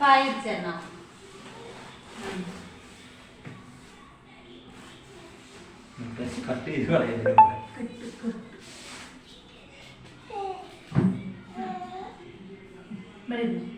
വായിച്ചെന്നോ cut ചെയ്ത് കളയുന്നത് ഓഫാക്കി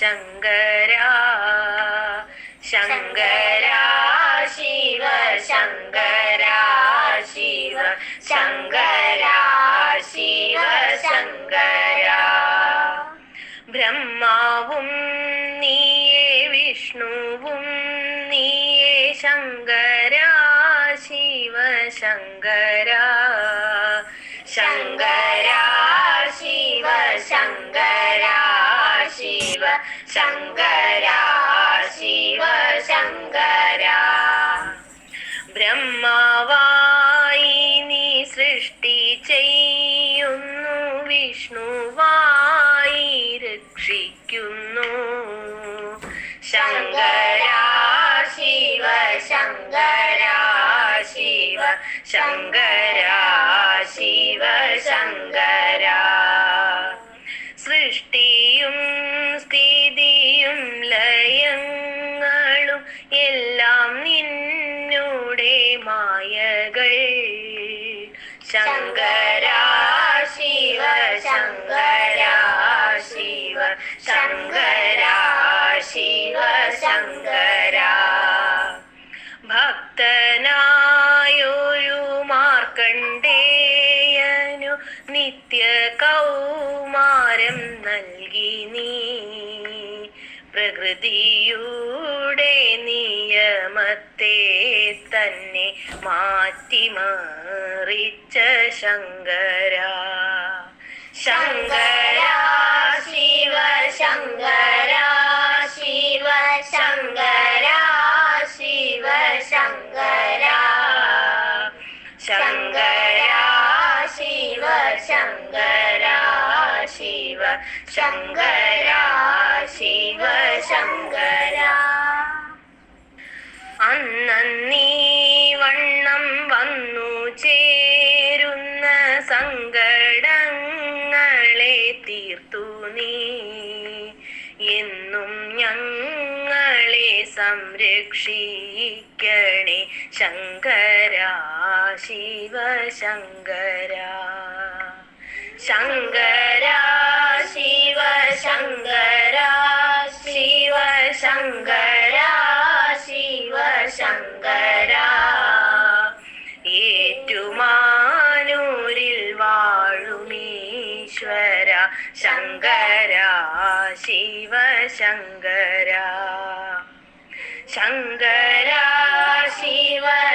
ശങ്കര ശങ്കര ശിവ ശങ്കര ശിവ ശങ്കര ശിവ ശങ്കര. ബ്രഹ്മാവും നീയേ വിഷ്ണുവും നീയേ ശങ്കര ശിവ ശങ്കര. ശങ്കര ശിവ ശങ്കര ശങ്കര ശിവ ശങ്കര ബ്രഹ്മാവായി നീ സൃഷ്ടി ചെയ്യുന്നു വിഷ്ണുവായി രക്ഷിക്കുന്നു. ശങ്കര ശിവ ശങ്കര ശിവ ശങ്കര ശിവ ശങ്കര നിന്നുടെ മായകൾ. ശങ്കര ശിവ ശങ്കര ശിവ ശങ്കര ശിവ ശങ്കര. ഭക്തനായൊരു മാർക്കണ്ഡേയനു നിത്യ കൗമാരം നൽകി നീ. പ്രകൃതിയുടെ നിയമത്തെ തന്നെ മാറ്റിമറിച്ച ശങ്കര. ശങ്കര ശിവ ശങ്കര ശിവ ശങ്കര ശിവ ശങ്കര. ശങ്കര ശിവ ശങ്കര. ശിവ ശങ്കര ശിവ ശങ്കര അന്നീ വണ്ണം വന്നു ചേരുന്ന സങ്കടങ്ങളെ തീർത്തു നീ. എന്നും ഞങ്ങളെ സംരക്ഷിക്കണേ ശങ്കര ശിവ ശങ്കര. ശങ്കര ശങ്കര ശിവ ശങ്കര. ഏറ്റുമാനൂരിൽ വാഴുമീശ്വര ശങ്കര ശിവ ശങ്കര. ശങ്കര ശിവ